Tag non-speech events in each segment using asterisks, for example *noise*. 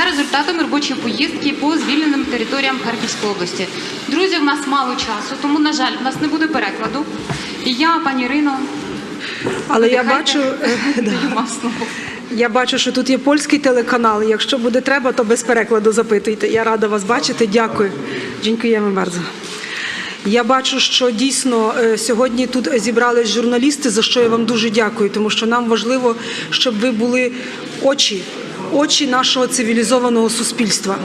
за результатами робочої поїздки по звільненим територіям Харківської області. Друзі, в нас мало часу, тому на жаль, в нас не буде перекладу. І я, пані Ірино, Але я бачу, е, *laughs* слово. я бачу, що тут є польський телеканал. Якщо буде треба, то без перекладу запитуйте. Я рада вас бачити. Дякую. Дякуємо bardzo. Я бачу, що дійсно е, сьогодні тут зібрались журналісти, за що я вам дуже дякую, тому що нам важливо, щоб ви були очі, очі нашого цивілізованого суспільства.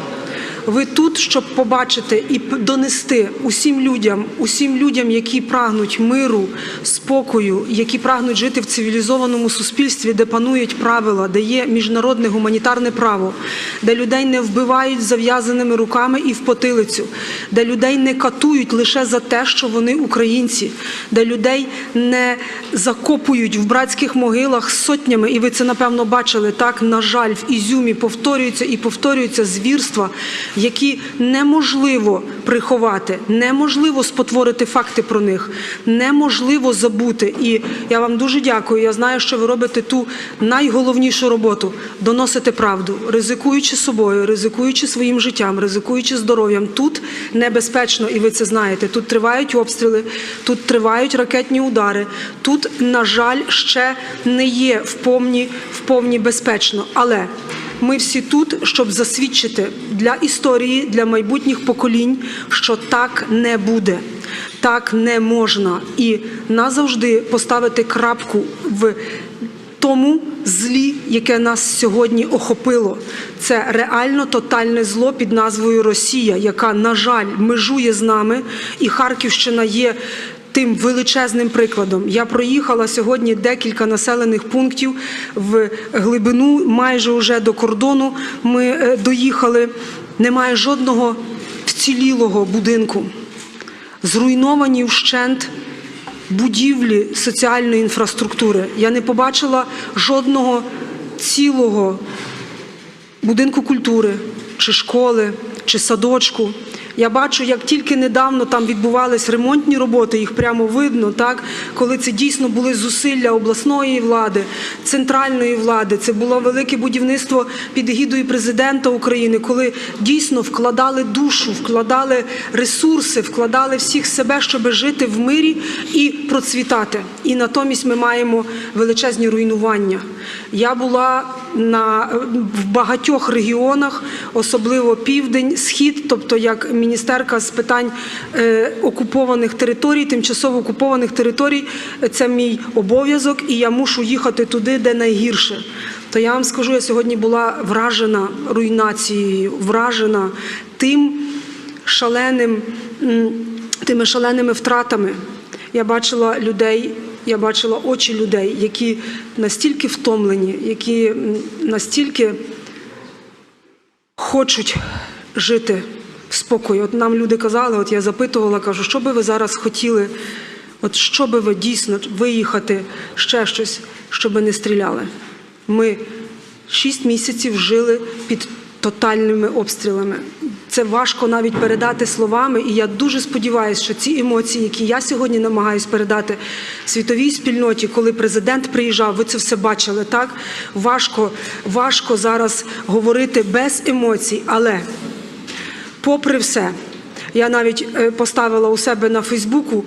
Ви тут, щоб побачити і донести усім людям, усім людям, які прагнуть миру, спокою, які прагнуть жити в цивілізованому суспільстві, де панують правила, де є міжнародне гуманітарне право, де людей не вбивають зав'язаними руками і в потилицю, де людей не катують лише за те, що вони українці, де людей не закопують в братських могилах сотнями, і ви це напевно бачили. Так, на жаль, в Ізюмі повторюються і повторюються звірства, які неможливо приховати, неможливо спотворити факти про них, неможливо забути. І я вам дуже дякую. Я знаю, що ви робите ту найголовнішу роботу доносити правду, ризикуючи собою, ризикуючи своїм життям, ризикуючи здоров'ям. Тут небезпечно, і ви це знаєте. Тут тривають обстріли, тут тривають ракетні удари. Тут, на жаль, ще не є в повні, в повні безпечно. Але ми всі тут, щоб засвідчити для історії, для майбутніх поколінь, що так не буде, так не можна, і назавжди поставити крапку в тому злі, яке нас сьогодні охопило. Це реально тотальне зло під назвою Росія, яка, на жаль, межує з нами, і Харківщина є. Тим величезним прикладом я проїхала сьогодні декілька населених пунктів в глибину, майже уже до кордону. Ми е, доїхали. Немає жодного вцілілого будинку. Зруйновані вщент будівлі соціальної інфраструктури. Я не побачила жодного цілого будинку культури, чи школи, чи садочку. Я бачу, як тільки недавно там відбувались ремонтні роботи, їх прямо видно, так коли це дійсно були зусилля обласної влади, центральної влади. Це було велике будівництво під егідою президента України, коли дійсно вкладали душу, вкладали ресурси, вкладали всіх себе, щоб жити в мирі і процвітати. І натомість ми маємо величезні руйнування. Я була на в багатьох регіонах, особливо південь, схід, тобто як міністерка з питань е, окупованих територій, тимчасово окупованих територій, це мій обов'язок, і я мушу їхати туди, де найгірше. То я вам скажу, я сьогодні була вражена руйнацією, вражена тим шаленим, тими шаленими втратами. Я бачила людей. Я бачила очі людей, які настільки втомлені, які настільки хочуть жити в спокої. От нам люди казали, от я запитувала, кажу, що би ви зараз хотіли, от що би ви дійсно виїхати, ще щось, щоб не стріляли. Ми шість місяців жили під тотальними обстрілами. Це важко навіть передати словами, і я дуже сподіваюся, що ці емоції, які я сьогодні намагаюся передати світовій спільноті, коли президент приїжджав, ви це все бачили. Так важко, важко зараз говорити без емоцій, але попри все. Я навіть е, поставила у себе на Фейсбуку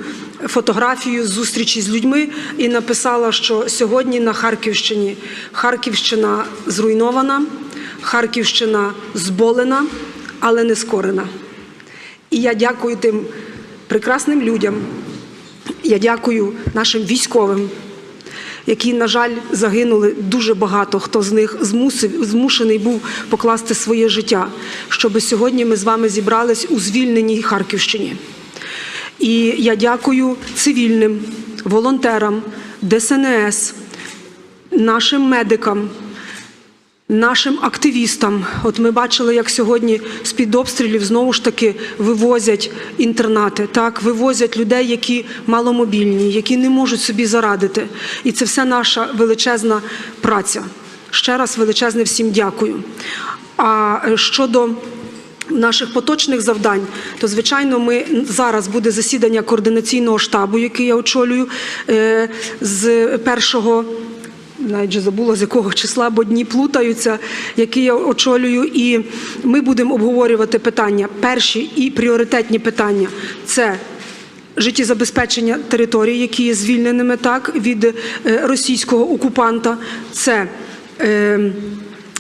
фотографію зустрічі з людьми і написала, що сьогодні на Харківщині Харківщина зруйнована, Харківщина зболена, але не скорена. І я дякую тим прекрасним людям. Я дякую нашим військовим, які, на жаль, загинули дуже багато. Хто з них змусив, змушений був покласти своє життя, щоб сьогодні ми з вами зібрались у звільненій Харківщині. І я дякую цивільним, волонтерам, ДСНС, нашим медикам. Нашим активістам, от ми бачили, як сьогодні з під обстрілів знову ж таки вивозять інтернати, так вивозять людей, які маломобільні, які не можуть собі зарадити. І це все наша величезна праця. Ще раз величезне всім дякую. А е, щодо наших поточних завдань, то звичайно, ми зараз буде засідання координаційного штабу, який я очолюю е, з 1 навіть вже забула з якого числа, бо дні плутаються, який я очолюю. І ми будемо обговорювати питання. Перші і пріоритетні питання це життєзабезпечення територій, які є звільненими так від е, російського окупанта. Це е,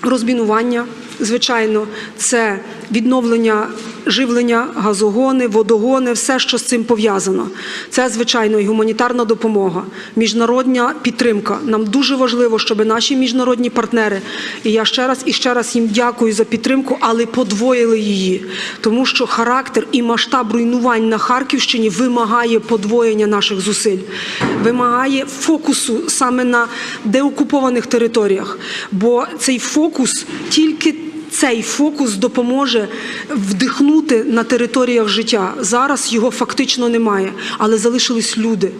розмінування, звичайно, це відновлення живлення, газогони, водогони, все, що з цим пов'язано. Це, звичайно, і гуманітарна допомога, міжнародна підтримка. Нам дуже важливо, щоб наші міжнародні партнери, і я ще раз і ще раз їм дякую за підтримку, але подвоїли її, тому що характер і масштаб руйнувань на Харківщині вимагає подвоєння наших зусиль, вимагає фокусу саме на деокупованих територіях, бо цей фокус тільки цей фокус допоможе вдихнути на територіях життя. Зараз його фактично немає, але залишились люди.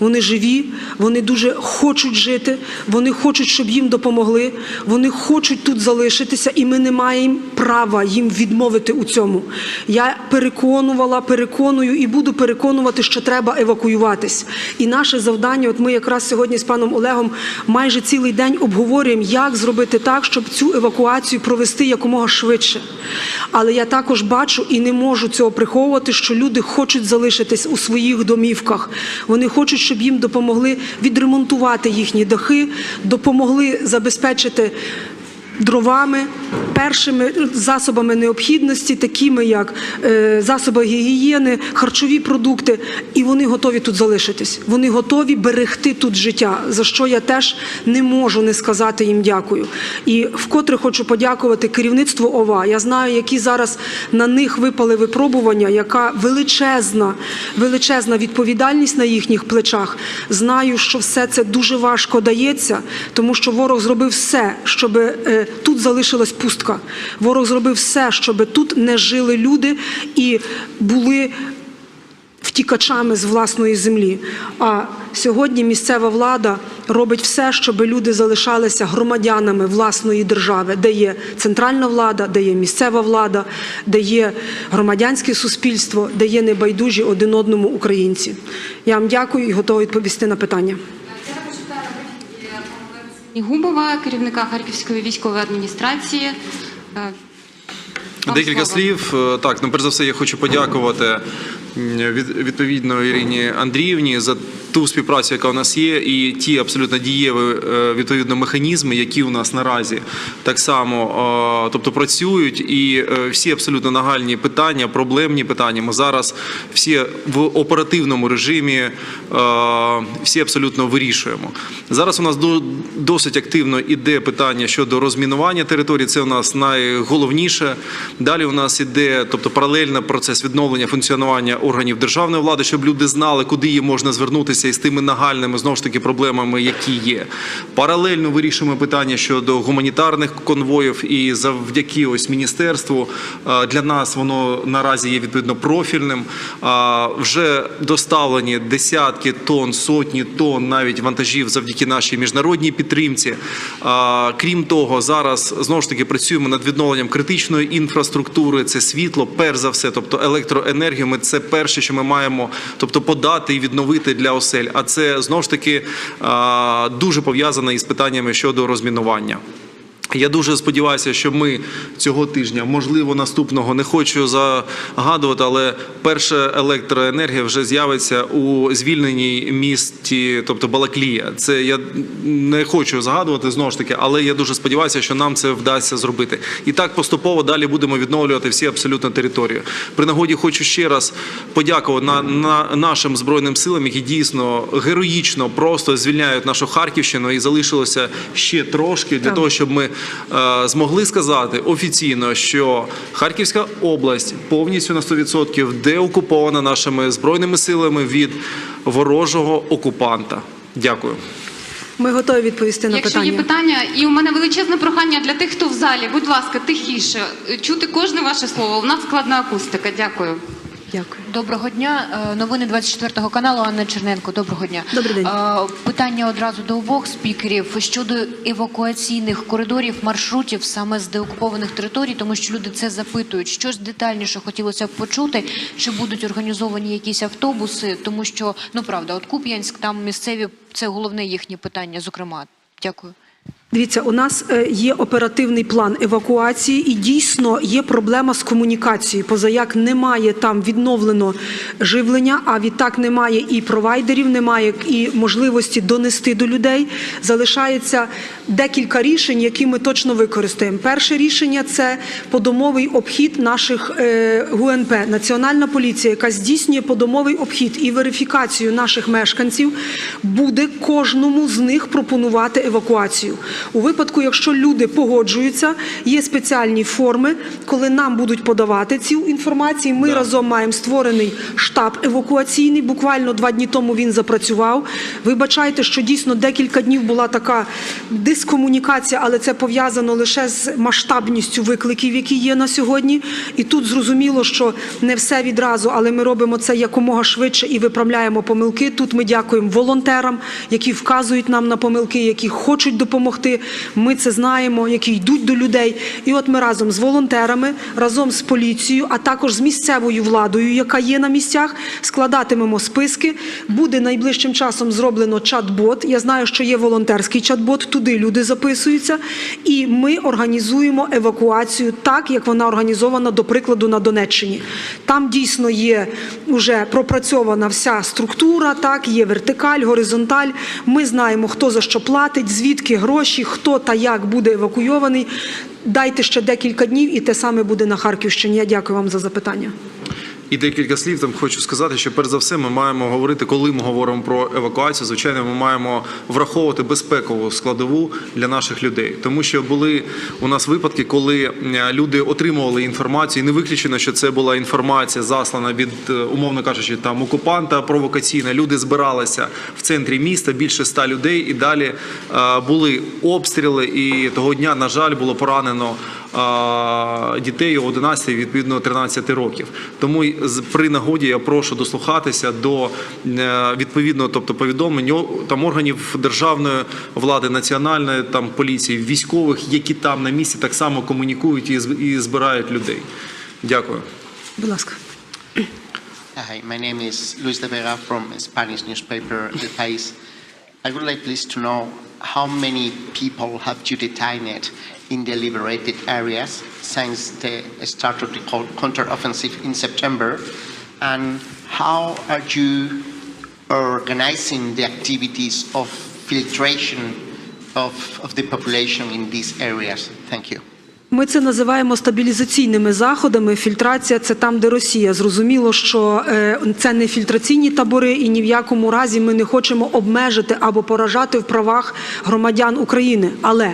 Вони живі, вони дуже хочуть жити, вони хочуть, щоб їм допомогли, вони хочуть тут залишитися, і ми не маємо права їм відмовити у цьому. Я переконувала, переконую і буду переконувати, що треба евакуюватись. І наше завдання, от ми якраз сьогодні з паном Олегом майже цілий день обговорюємо, як зробити так, щоб цю евакуацію провести якомога швидше. Але я також бачу і не можу цього приховувати, що люди хочуть залишитись у своїх домівках. Вони хочуть, щоб їм допомогли відремонтувати їхні дахи, допомогли забезпечити. Дровами, першими засобами необхідності, такими як е, засоби гігієни, харчові продукти, і вони готові тут залишитись. Вони готові берегти тут життя, за що я теж не можу не сказати їм дякую. І вкотре хочу подякувати керівництву ОВА. Я знаю, які зараз на них випали випробування, яка величезна, величезна відповідальність на їхніх плечах. Знаю, що все це дуже важко дається, тому що ворог зробив все, щоб е, тут залишилась пустка. Ворог зробив все, щоб тут не жили люди і були втікачами з власної землі. А сьогодні місцева влада робить все, щоб люди залишалися громадянами власної держави, де є центральна влада, де є місцева влада, де є громадянське суспільство, де є небайдужі один одному українці. Я вам дякую і готова відповісти на питання. Губова, керівника Харківської військової адміністрації. Е, Декілька слів. Е, Так, ну перш за все, я хочу подякувати відповідно Ірині Андріївні за ту співпрацю, яка у нас є, і ті абсолютно дієві е, відповідно механізми, які у нас наразі так само, е, тобто працюють, і е, всі абсолютно нагальні питання, проблемні питання. Ми зараз всі в оперативному режимі е, всі абсолютно вирішуємо. Зараз у нас до- досить активно іде питання щодо розмінування території. Це у нас найголовніше. Далі у нас іде, тобто паралельно процес відновлення функціонування органів державної влади, щоб люди знали, куди їм можна звернутися із тими нагальними знову ж таки проблемами, які є. Паралельно вирішуємо питання щодо гуманітарних конвоїв, і завдяки ось міністерству е, для нас воно наразі є відповідно профільним. А, Вже доставлені десятки тонн, сотні тонн навіть вантажів завдяки нашій міжнародній підтримці. А, Крім того, зараз знову ж таки працюємо над відновленням критичної інфраструктури. Це світло, перш за все, тобто електроенергію. Ми це перше, що ми маємо, тобто подати і відновити для осель. А це знову ж таки дуже пов'язане із питаннями щодо розмінування. Я дуже сподіваюся, що ми цього тижня, можливо, наступного не хочу загадувати, але перша електроенергія вже з'явиться у звільненій місті, тобто Балаклія. Це я не хочу загадувати знову ж таки, але я дуже сподіваюся, що нам це вдасться зробити. І так поступово далі будемо відновлювати всі абсолютно території. При нагоді хочу ще раз подякувати на, на нашим збройним силам, які дійсно героїчно просто звільняють нашу Харківщину і залишилося ще трошки для Так. того, щоб ми змогли сказати офіційно, що Харківська область повністю на 100% деокупована нашими збройними силами від ворожого окупанта. Дякую. Ми готові відповісти на Якщо питання. є питання, і у мене величезне прохання для тих, хто в залі, будь ласка, тихіше, чути кожне ваше слово. У нас складна акустика. Дякую. Дякую. Доброго дня. Е, Новини 24 каналу Анна Черненко. Доброго дня. Добрий день. Е, Питання одразу до обох спікерів щодо евакуаційних коридорів, маршрутів саме з деокупованих територій, тому що люди це запитують. Що ж детальніше хотілося б почути, чи будуть організовані якісь автобуси, тому що ну правда, от Куп'янськ там місцеві це головне їхнє питання, зокрема. Дякую. Дивіться, у нас е, є оперативний план евакуації, і дійсно є проблема з комунікацією. Позаяк немає там відновлено живлення, а відтак немає і провайдерів, немає і можливості донести до людей. Залишається декілька рішень, які ми точно використаємо. Перше рішення це подомовий обхід наших е, ГУНП, Національна поліція, яка здійснює подомовий обхід і верифікацію наших мешканців, буде кожному з них пропонувати евакуацію. У випадку, якщо люди погоджуються, є спеціальні форми, коли нам будуть подавати цю інформацію. Ми разом маємо створений штаб евакуаційний. Буквально два дні тому він запрацював. Вибачайте, що дійсно декілька днів була така дискомунікація, але це пов'язано лише з масштабністю викликів, які є на сьогодні. І тут зрозуміло, що не все відразу, але ми робимо це якомога швидше і виправляємо помилки. Тут ми дякуємо волонтерам, які вказують нам на помилки, які хочуть допомогти. Ми це знаємо, які йдуть до людей. І от ми разом з волонтерами, разом з поліцією, а також з місцевою владою, яка є на місцях, складатимемо списки. Буде найближчим часом зроблено чат-бот. Я знаю, що є волонтерський чат-бот. Туди люди записуються, і ми організуємо евакуацію так, як вона організована, до прикладу, на Донеччині. Там дійсно є вже пропрацьована вся структура, так є вертикаль, горизонталь. Ми знаємо, хто за що платить, звідки гроші, хто та як буде евакуйований. Дайте ще декілька днів, і те саме буде на Харківщині. Я дякую вам за запитання. І декілька слів там хочу сказати, що перш за все ми маємо говорити, коли ми говоримо про евакуацію. Звичайно, ми маємо враховувати безпекову складову для наших людей, тому що були у нас випадки, коли е, люди отримували інформацію. і Не виключено, що це була інформація заслана від е, умовно кажучи, там окупанта провокаційна. Люди збиралися в центрі міста більше ста людей, і далі е, були обстріли. І того дня, на жаль, було поранено дітей 11, відповідно 13 років. Тому й з- при нагоді я прошу дослухатися до е, відповідно, тобто повідомлень там органів державної влади, національної там поліції, військових, які там на місці так само комунікують і і збирають людей. Дякую. Будь ласка. Hi, my name is Luis de Vega from Spanish newspaper El País. I would like please to know how many people have you detained in the liberated areas since the start of the co- counteroffensive in September, and how are you organizing the activities of filtration of, of the population in these areas? Thank you. Ми це називаємо стабілізаційними заходами. Фільтрація це там, де Росія. Зрозуміло, що е, це не фільтраційні табори, і ні в якому разі ми не хочемо обмежити або поражати в правах громадян України. Але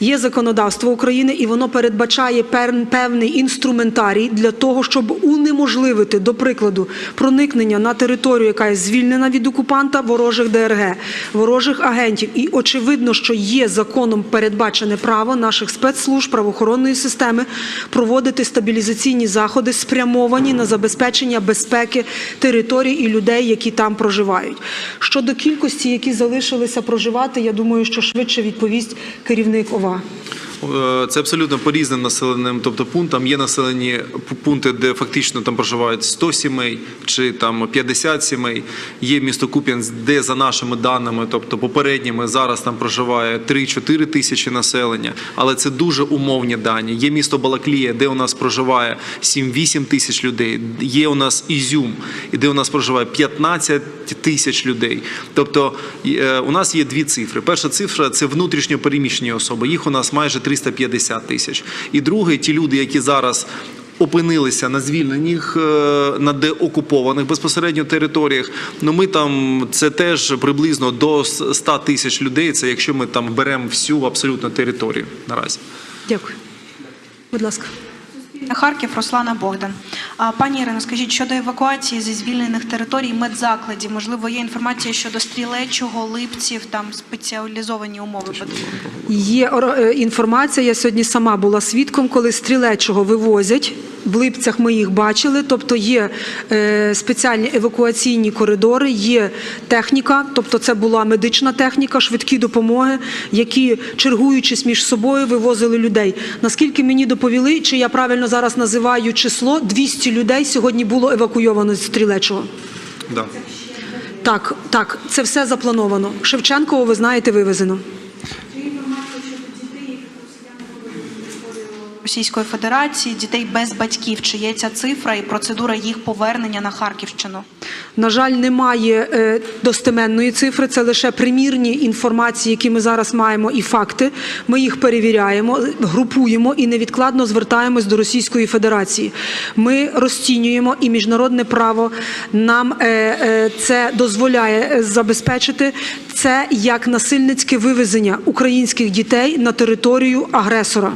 є законодавство України, і воно передбачає пер- певний інструментарій для того, щоб унеможливити, до прикладу, проникнення на територію, яка є звільнена від окупанта ворожих ДРГ, ворожих агентів. І очевидно, що є законом передбачене право наших спецслужб правоохоронної системи проводити стабілізаційні заходи, спрямовані на забезпечення безпеки територій і людей, які там проживають. Щодо кількості, які залишилися проживати, я думаю, що швидше відповість керівник ОВА. Е, Це абсолютно по різним населеним, тобто пунктам. Є населені пункти, де фактично там проживають 100 сімей чи там 50 сімей. Є місто Куп'янськ, де за нашими даними, тобто попередніми, зараз там проживає 3-4 тисячі населення, але це дуже умовні дані. Є місто Балаклія, де у нас проживає 7-8 тисяч людей. Є у нас Ізюм, де у нас проживає 15 тисяч людей. Тобто е, у нас є дві цифри. Перша цифра це внутрішньо переміщені особи. Їх у нас майже 350 тисяч. І друге, ті люди, які зараз. Опинилися на звільнених е, на деокупованих безпосередньо територіях. Ну ми там це теж приблизно до 100 тисяч людей. Це якщо ми там беремо всю абсолютно територію наразі. Дякую. Будь ласка. Харків Руслана Богдан. Пані Ірино, скажіть, щодо евакуації зі звільнених територій медзакладів, можливо, є інформація щодо стрілечого, липців, там спеціалізовані умови? Є е, інформація. Я сьогодні сама була свідком, коли стрілечого вивозять. В липцях ми їх бачили. Тобто є е, спеціальні евакуаційні коридори, є техніка, тобто це була медична техніка, швидкі допомоги, які чергуючись між собою вивозили людей. Наскільки мені доповіли, чи я правильно зараз називаю число, 200 людей сьогодні було евакуйовано з стрілечого. Да. Так, так, це все заплановано. Шевченково, ви знаєте, вивезено. Російської Федерації, дітей без батьків. Чи є ця цифра і процедура їх повернення на Харківщину? На жаль, немає е, достеменної цифри, це лише примірні інформації, які ми зараз маємо, і факти. Ми їх перевіряємо, групуємо і невідкладно звертаємось до Російської Федерації. Ми розцінюємо і міжнародне право нам е, е, це дозволяє забезпечити це як насильницьке вивезення українських дітей на територію агресора.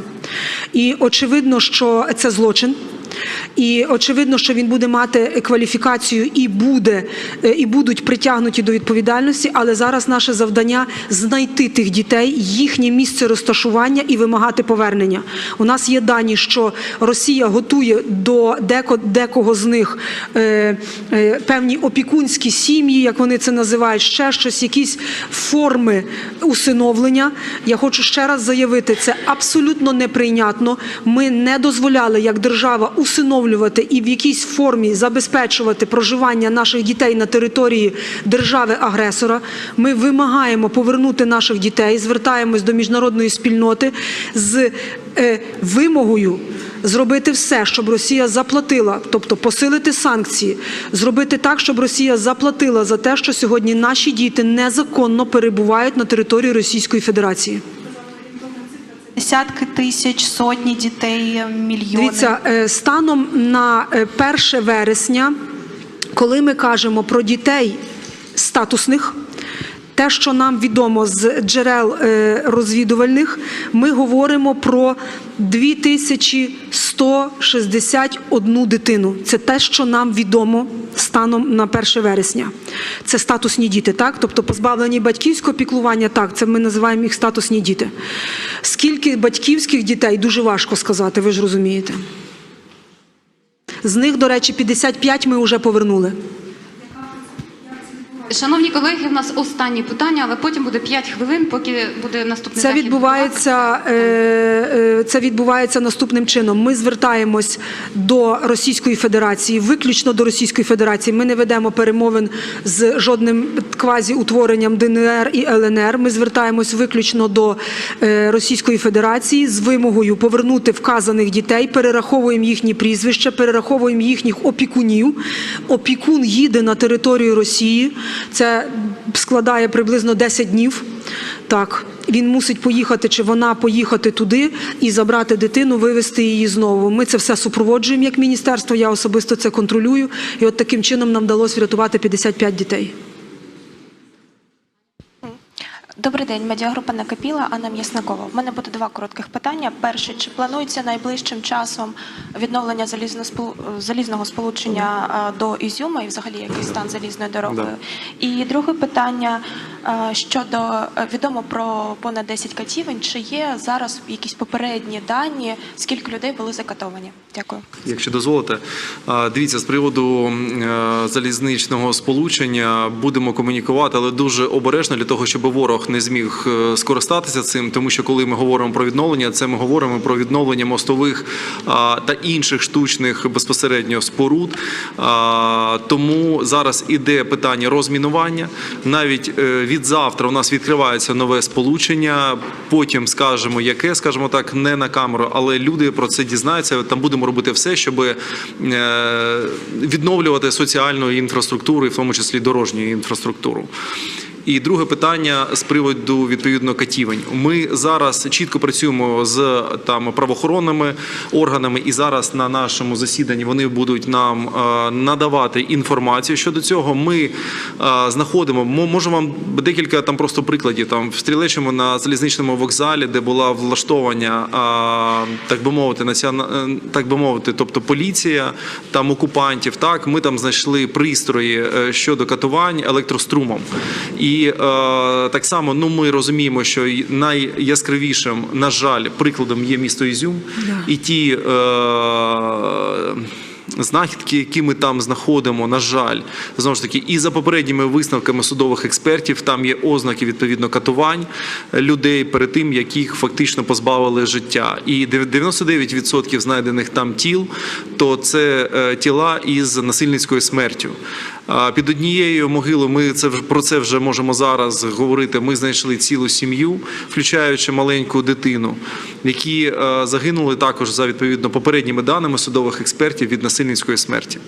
І очевидно, що це злочин. І очевидно, що він буде мати кваліфікацію і буде е, і будуть притягнуті до відповідальності. Але зараз наше завдання знайти тих дітей, їхнє місце розташування і вимагати повернення. У нас є дані, що Росія готує до декого з них е, е, певні опікунські сім'ї, як вони це називають, ще щось, якісь форми усиновлення. Я хочу ще раз заявити, це абсолютно неприйнятно. Ми не дозволяли як держава усиновлювати і в якійсь формі забезпечувати проживання наших дітей на території держави-агресора. Ми вимагаємо повернути наших дітей, звертаємось до міжнародної спільноти з е, вимогою. Зробити все, щоб Росія заплатила, тобто посилити санкції, зробити так, щоб Росія заплатила за те, що сьогодні наші діти незаконно перебувають на території Російської Федерації. Десятки тисяч, сотні дітей, мільйони. Дивіться, е, станом на е, 1 вересня, коли ми кажемо про дітей статусних, те, що нам відомо з джерел е, розвідувальних, ми говоримо про 2161 дитину. Це те, що нам відомо станом на 1 вересня. Це статусні діти, так? Тобто позбавлені батьківського піклування, так, це ми називаємо їх статусні діти. Скільки батьківських дітей, дуже важко сказати, ви ж розумієте. З них, до речі, 55 ми вже повернули. Шановні колеги, в нас останні питання, але потім буде 5 хвилин, поки буде наступний Це захід. відбувається, е, е, це відбувається наступним чином. Ми звертаємось до Російської Федерації, виключно до Російської Федерації. Ми не ведемо перемовин з жодним квазі-утворенням ДНР і ЛНР. Ми звертаємось виключно до е, Російської Федерації з вимогою повернути вказаних дітей, перераховуємо їхні прізвища, перераховуємо їхніх опікунів. Опікун їде на територію Росії. Це складає приблизно 10 днів. Так, він мусить поїхати, чи вона поїхати туди і забрати дитину, вивезти її знову. Ми це все супроводжуємо як міністерство. Я особисто це контролюю. І от таким чином нам вдалося врятувати 55 дітей. Добрий день, медіагрупа Накипіла, Анна М'ясникова. У мене буде два коротких питання. Перше, чи планується найближчим часом відновлення залізного сполучення до Ізюма і взагалі який стан залізною дорогою? І друге питання щодо е, відомо про понад 10 катівень. Чи є зараз якісь попередні дані, скільки людей були закатовані? Дякую. Якщо дозволите, дивіться з приводу е, залізничного сполучення будемо комунікувати, але дуже обережно для того, щоб ворог не зміг е, скористатися цим, тому що коли ми говоримо про відновлення, це ми говоримо про відновлення мостових та інших штучних безпосередньо споруд. Тому зараз іде питання розмінування. Навіть е, від завтра у нас відкривається нове сполучення. Потім скажемо, яке, скажімо так, не на камеру, але люди про це дізнаються. Там будемо робити все, щоб е, відновлювати соціальну інфраструктуру, і в тому числі дорожню інфраструктуру. І друге питання з приводу відповідно катівень. Ми зараз чітко працюємо з там правоохоронними органами, і зараз на нашому засіданні вони будуть нам е, надавати інформацію щодо цього. Ми е, знаходимо, мо- можу вам декілька там просто прикладів. Там в стрілечому на залізничному вокзалі, де була влаштовання, е, так би мовити, націона... е, так би мовити, тобто поліція там окупантів. Так, ми там знайшли пристрої щодо катувань електрострумом. І е, так само ну ми розуміємо, що найяскравішим, на жаль, прикладом є місто Ізюм, і ті. Е, Знахідки, які ми там знаходимо, на жаль, знову ж таки, і за попередніми висновками судових експертів, там є ознаки відповідно катувань людей перед тим, яких фактично позбавили життя. І 99% знайдених там тіл, то це е, тіла із насильницькою смертю. Під однією могилою ми це про це вже можемо зараз говорити. Ми знайшли цілу сім'ю, включаючи маленьку дитину, які е, загинули також за відповідно попередніми даними судових експертів від насильницької смерті.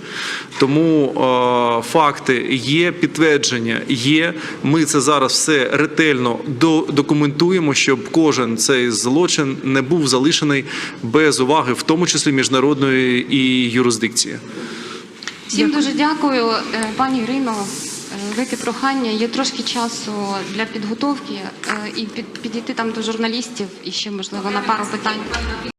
Тому е, факти є, підтвердження є. Ми це зараз все ретельно документуємо, щоб кожен цей злочин не був залишений без уваги, в тому числі міжнародної і юрисдикції. Всім дуже дякую, Е, пані Ірино. е, Велике прохання. Є трошки часу для підготовки е, і під- підійти там до журналістів і ще можливо на пару питань.